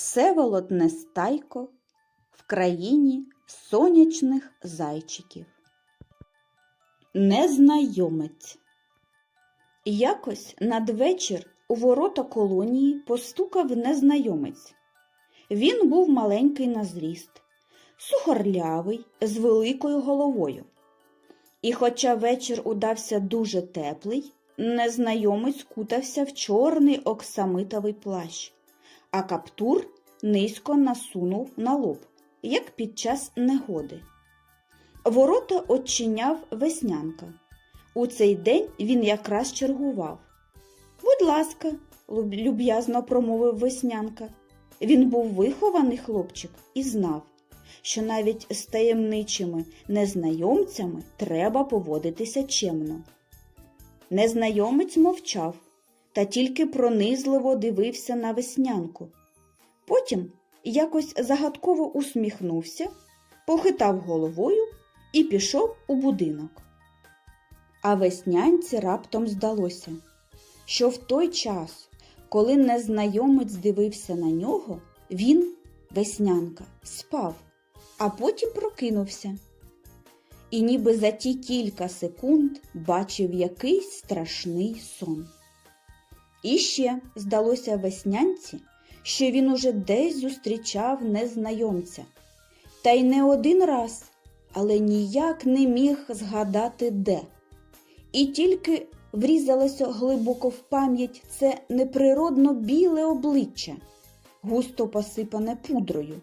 Всеволод Нестайко в країні сонячних зайчиків. Незнайомець. Якось надвечір у ворота колонії постукав незнайомець. Він був маленький на зріст, сухорлявий, з великою головою. І хоча вечір удався дуже теплий, незнайомець кутався в чорний оксамитовий плащ, а каптур низько насунув на лоб, як під час негоди. Ворота очиняв веснянка. У цей день він якраз чергував. Будь ласка, люб'язно промовив веснянка. Він був вихований хлопчик і знав, що навіть з таємничими незнайомцями треба поводитися чемно. Незнайомець мовчав та тільки пронизливо дивився на веснянку. Потім якось загадково усміхнувся, похитав головою і пішов у будинок. А веснянці раптом здалося, що в той час, коли незнайомець дивився на нього, він, веснянка, спав, а потім прокинувся. І ніби за ті кілька секунд бачив якийсь страшний сон. І ще здалося веснянці, що він уже десь зустрічав незнайомця. Та й не один раз, але ніяк не міг згадати де. І тільки врізалося глибоко в пам'ять це неприродно біле обличчя, густо посипане пудрою,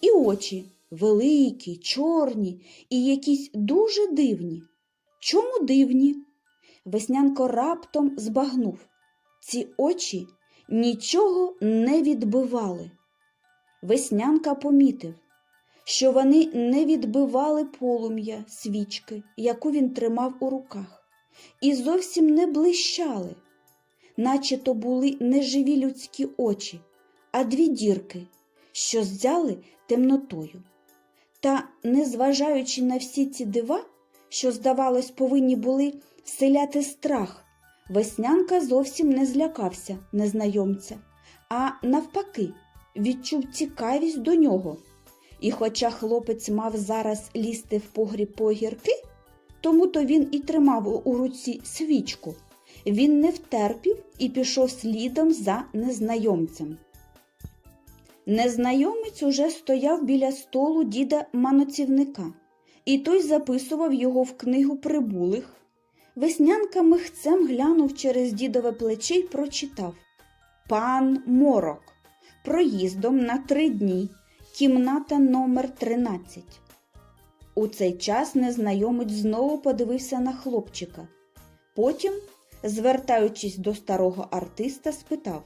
і очі великі, чорні і якісь дуже дивні. Чому дивні? Веснянко раптом збагнув. Ці очі нічого не відбивали. Веснянка помітив, що вони не відбивали полум'я свічки, яку він тримав у руках, і зовсім не блищали, наче то були не живі людські очі, а дві дірки, що зяли темнотою. Та, незважаючи на всі ці дива, що, здавалось, повинні були вселяти страх, веснянка зовсім не злякався незнайомця, а навпаки, відчув цікавість до нього. І хоча хлопець мав зараз лізти в погріб по огірки, тому то він і тримав у руці свічку. Він не втерпів і пішов слідом за незнайомцем. Незнайомець уже стояв біля столу діда маноцівника, і той записував його в книгу прибулих. Веснянка михцем глянув через дідове плече й прочитав Пан Морок. Проїздом на три дні. Кімната номер 13. У цей час незнайомець знову подивився на хлопчика. Потім, звертаючись до старого артиста, спитав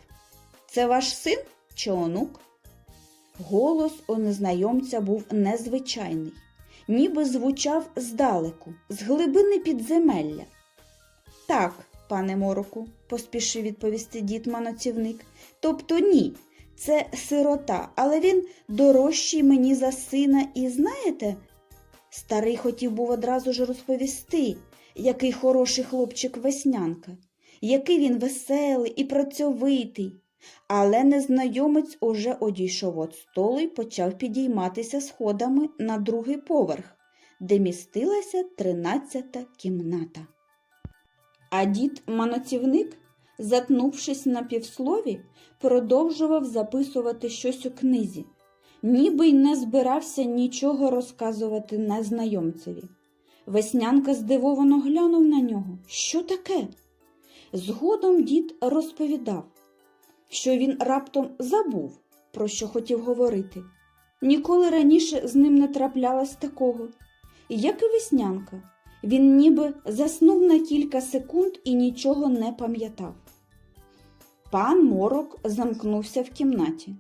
Це ваш син чи онук? Голос у незнайомця був незвичайний, ніби звучав здалеку, з глибини підземелля. Так, пане мороку, поспішив відповісти дід маноцівник. Тобто ні, це сирота, але він дорожчий мені за сина, і знаєте, старий хотів був одразу ж розповісти, який хороший хлопчик веснянка, який він веселий і працьовитий. Але незнайомець уже одійшов від столу і почав підійматися сходами на другий поверх, де містилася тринадцята кімната. А дід маноцівник, затнувшись на півслові, продовжував записувати щось у книзі, ніби й не збирався нічого розказувати незнайомцеві. Веснянка здивовано глянув на нього. Що таке? Згодом дід розповідав, що він раптом забув, про що хотів говорити. Ніколи раніше з ним не траплялось такого. Як і веснянка, він ніби заснув на кілька секунд і нічого не пам'ятав. Пан Морок замкнувся в кімнаті.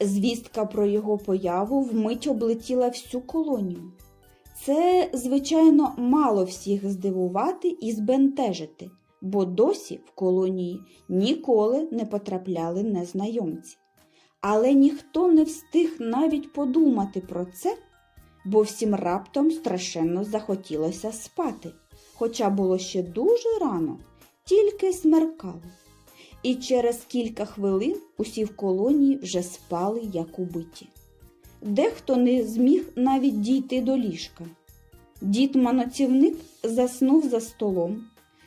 Звістка про його появу вмить облетіла всю колонію. Це, звичайно, мало всіх здивувати і збентежити, бо досі в колонії ніколи не потрапляли незнайомці. Але ніхто не встиг навіть подумати про це, бо всім раптом страшенно захотілося спати, хоча було ще дуже рано, тільки смеркало. і через кілька хвилин усі в колонії вже спали, як убиті. Дехто не зміг навіть дійти до ліжка. Дід маноцівник заснув за столом,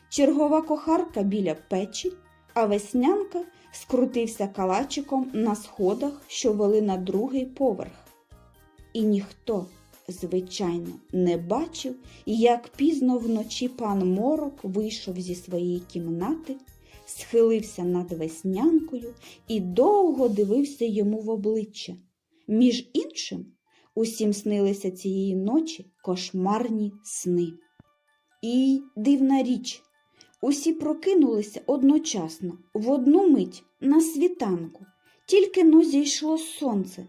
чергова кохарка біля печі, а веснянка скрутився калачиком на сходах, що вели на другий поверх. І ніхто, звичайно, не бачив, як пізно вночі пан Морок вийшов зі своєї кімнати, схилився над веснянкою і довго дивився йому в обличчя. Між іншим, усім снилися цієї ночі кошмарні сни. І дивна річ, усі прокинулися одночасно, в одну мить на світанку, тільки но зійшло сонце.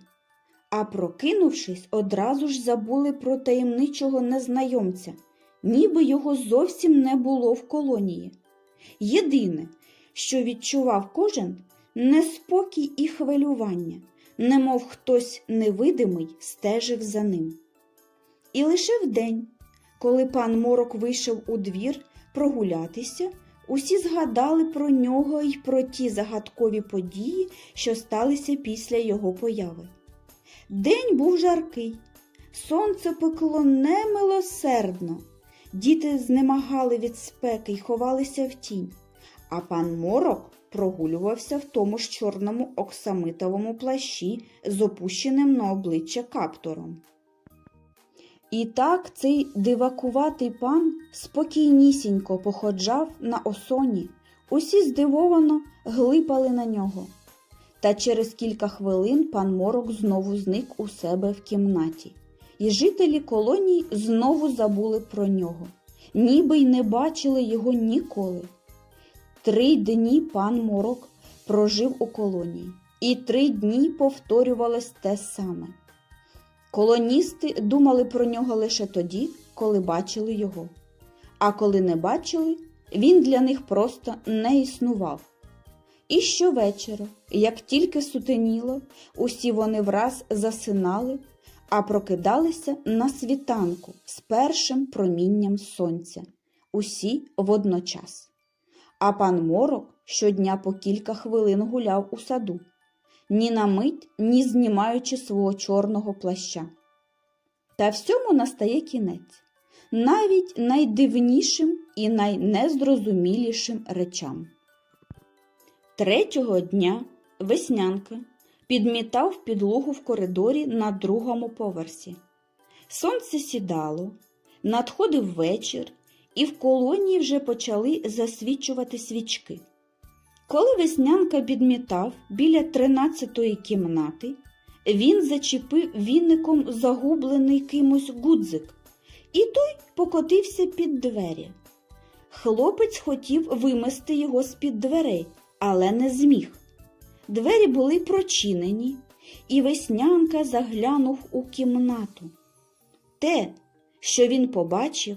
А прокинувшись, одразу ж забули про таємничого незнайомця, ніби його зовсім не було в колонії. Єдине, що відчував кожен неспокій і хвилювання, немов хтось невидимий стежив за ним. І лише вдень, коли пан Морок вийшов у двір прогулятися, усі згадали про нього і про ті загадкові події, що сталися після його появи. День був жаркий, сонце пекло немилосердно, діти знемагали від спеки й ховалися в тінь, а пан Морок прогулювався в тому ж чорному оксамитовому плащі з опущеним на обличчя каптуром. І так цей дивакуватий пан спокійнісінько походжав на осоні, усі здивовано глипали на нього. Та через кілька хвилин пан Морок знову зник у себе в кімнаті, і жителі колонії знову забули про нього, ніби й не бачили його ніколи. Три дні пан Морок прожив у колонії, і три дні повторювалось те саме. Колоністи думали про нього лише тоді, коли бачили його. А коли не бачили, він для них просто не існував. І щовечора, як тільки сутеніло, усі вони враз засинали, а прокидалися на світанку з першим промінням сонця, усі водночас. А пан Морок щодня по кілька хвилин гуляв у саду, ні на мить, ні знімаючи свого чорного плаща. Та всьому настає кінець, навіть найдивнішим і найнезрозумілішим речам. Третього дня веснянка підмітав підлогу в коридорі на другому поверсі. Сонце сідало, надходив вечір, і в колонії вже почали засвічувати свічки. Коли веснянка підмітав біля тринадцятої кімнати, він зачепив віником загублений кимось гудзик, і той покотився під двері. Хлопець хотів вимести його з-під дверей, але не зміг. Двері були прочинені, і веснянка заглянув у кімнату. Те, що він побачив,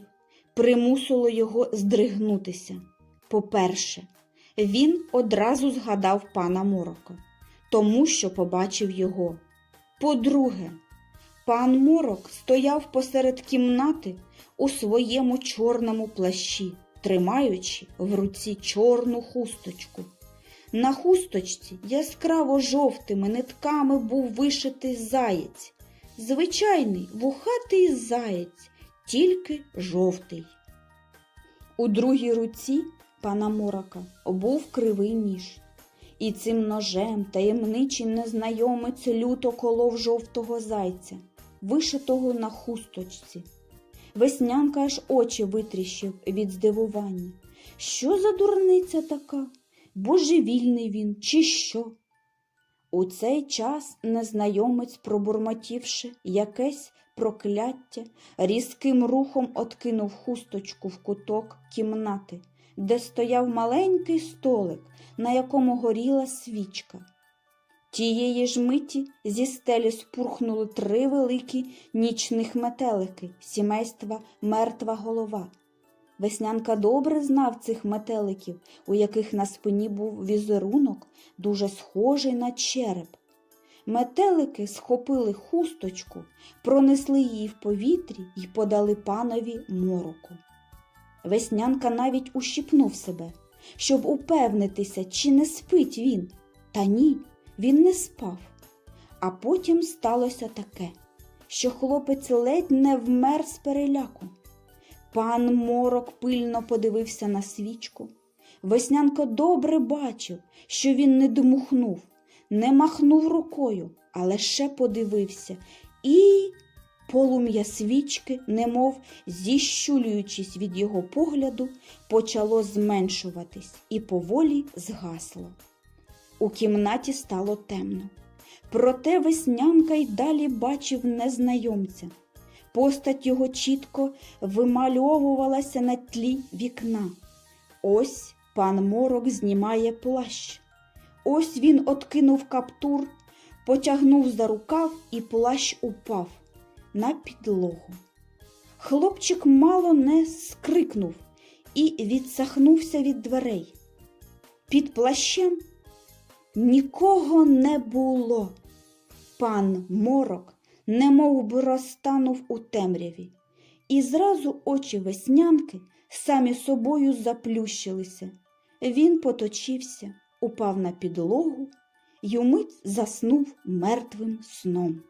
примусило його здригнутися. По-перше, він одразу згадав пана Морока, тому що побачив його. По-друге, пан Морок стояв посеред кімнати у своєму чорному плащі, тримаючи в руці чорну хусточку. На хусточці яскраво жовтими нитками був вишитий заєць, звичайний вухатий заєць, тільки жовтий. У другій руці пана Морока був кривий ніж, і цим ножем таємничий незнайомець люто колов жовтого зайця, вишитого на хусточці. Веснянка аж очі витріщив від здивування. Що за дурниця така? Божевільний він, чи що? У цей час незнайомець, пробурмотівши якесь прокляття, різким рухом откинув хусточку в куток кімнати, де стояв маленький столик, на якому горіла свічка. Тієї ж миті зі стелі спурхнули три великі нічних метелики сімейства мертва голова. Веснянка добре знав цих метеликів, у яких на спині був візерунок, дуже схожий на череп. Метелики схопили хусточку, пронесли її в повітрі і подали панові мороку. Веснянка навіть ущипнув себе, щоб упевнитися, чи не спить він. Та ні, він не спав. А потім сталося таке, що хлопець ледь не вмер з переляку. Пан Морок пильно подивився на свічку. Веснянко добре бачив, що він не дмухнув, не махнув рукою, а лише подивився і полум'я свічки, немов зіщулюючись від його погляду, почало зменшуватись і поволі згасло. У кімнаті стало темно. Проте веснянка й далі бачив незнайомця. Постать його чітко вимальовувалася на тлі вікна. Ось пан Морок знімає плащ. Ось він откинув каптур, потягнув за рукав, і плащ упав на підлогу. Хлопчик мало не скрикнув і відсахнувся від дверей. Під плащем нікого не було. Пан Морок немов би розтанув у темряві, і зразу очі веснянки самі собою заплющилися. Він поточився, упав на підлогу й умить заснув мертвим сном.